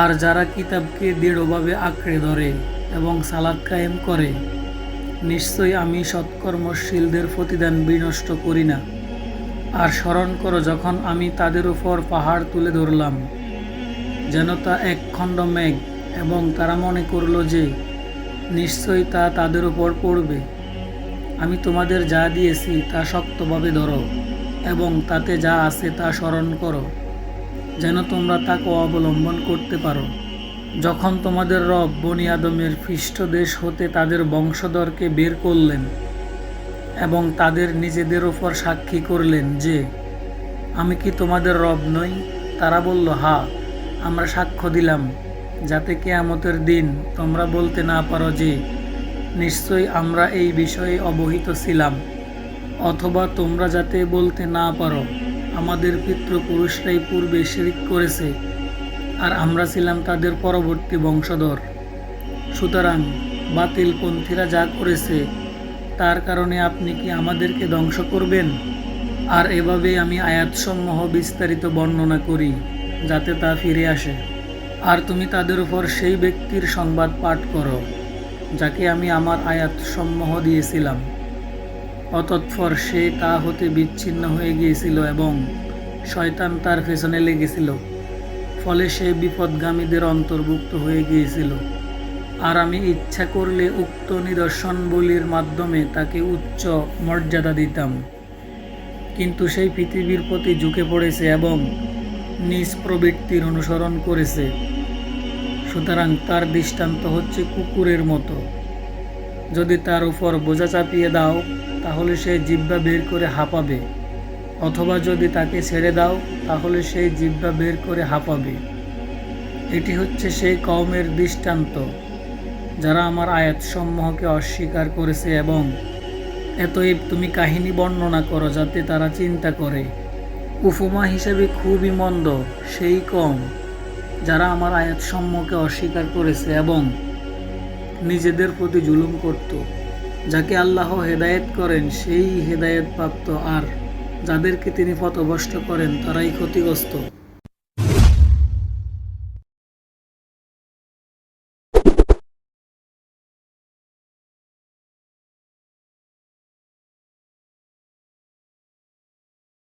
আর যারা কিতাবকে দৃঢ়ভাবে আঁকড়ে ধরে এবং সালাদ কায়েম করে, নিশ্চয়ই আমি সৎকর্মশীলদের প্রতিদান বিনষ্ট করি না। আর স্মরণ করো, যখন আমি তাদের উপর পাহাড় তুলে ধরলাম, যেন তা এক খণ্ড মেঘ এবং তারা মনে করল যে, নিশ্চয়ই তা তাদের উপর পড়বে। আমি তোমাদের যা দিয়েছি তা শক্তভাবে ধরো এবং তাতে যা আছে তা স্মরণ করো। যেন তোমরা তাকে অবলম্বন করতে পারো। যখন তোমাদের রব বনি আদমের পৃষ্ঠদেশ হতে তাদের বংশধরকে বের করলেন এবং তাদের নিজেদের ওপর সাক্ষী করলেন যে, আমি কি তোমাদের রব নই? তারা বলল, হা, আমরা সাক্ষ্য দিলাম, যাতে কেয়ামতের দিন তোমরা বলতে না পারো যে, নিশ্চয়ই আমরা এই বিষয়ে অবহিত ছিলাম, অথবা তোমরা যাতে বলতে না পারো। আমাদের পিতৃপুরুষরাই পূর্বে শিরিক করেছে আর আমরা ছিলাম তাদের পরবর্তী বংশধর। সুতরাং বাতিলপন্থীরা যা করেছে, তার কারণে আপনি কি আমাদেরকে ধ্বংস করবেন? আর এভাবে আমি আয়াতসমূহ বিস্তারিত বর্ণনা করি, যাতে তা ফিরে আসে। আর তুমি তাদের উপর সেই ব্যক্তির সংবাদ পাঠ করো, যাকে আমি আমার আয়াতসমূহ দিয়েছিলাম। অতৎপর সে তা হতে বিচ্ছিন্ন হয়ে গিয়েছিল এবং শয়তান তার পেছনে লেগেছিল, ফলে সে বিপদগামীদের অন্তর্ভুক্ত হয়ে গিয়েছিল। আর আমি ইচ্ছা করলে উক্ত নিদর্শনবলির মাধ্যমে তাকে উচ্চ মর্যাদা দিতাম। কিন্তু সেই পৃথিবীর প্রতি ঝুঁকে পড়েছে এবং নিজ প্রবৃত্তির অনুসরণ করেছে। সুতরাং তার দৃষ্টান্ত হচ্ছে কুকুরের মতো। যদি তার উপর বোঝা চাপিয়ে দাও তাহলে সে জিব্বা বের করে হাঁপাবে। অথবা যদি তাকে ছেড়ে দাও, তাহলে সেই জিব্বা বের করে হাঁপাবে। এটি হচ্ছে সেই কওমের দৃষ্টান্ত, যারা আমার আয়াতসমূহকে অস্বীকার করেছে এবং এতএব তুমি কাহিনী বর্ণনা করো যাতে তারা চিন্তা করে। উপমা হিসেবে খুবই মন্দ সেই কম যারা আমার আয়াতসমূহকে অস্বীকার করেছে এবং নিজেদের প্রতি জুলুম করত। যাকে আল্লাহ হেদায়েত করেন সেই হেদায়েত প্রাপ্ত আর যাদেরকে তিনি পথভ্রষ্ট করেন তারাই ক্ষতিগ্রস্ত।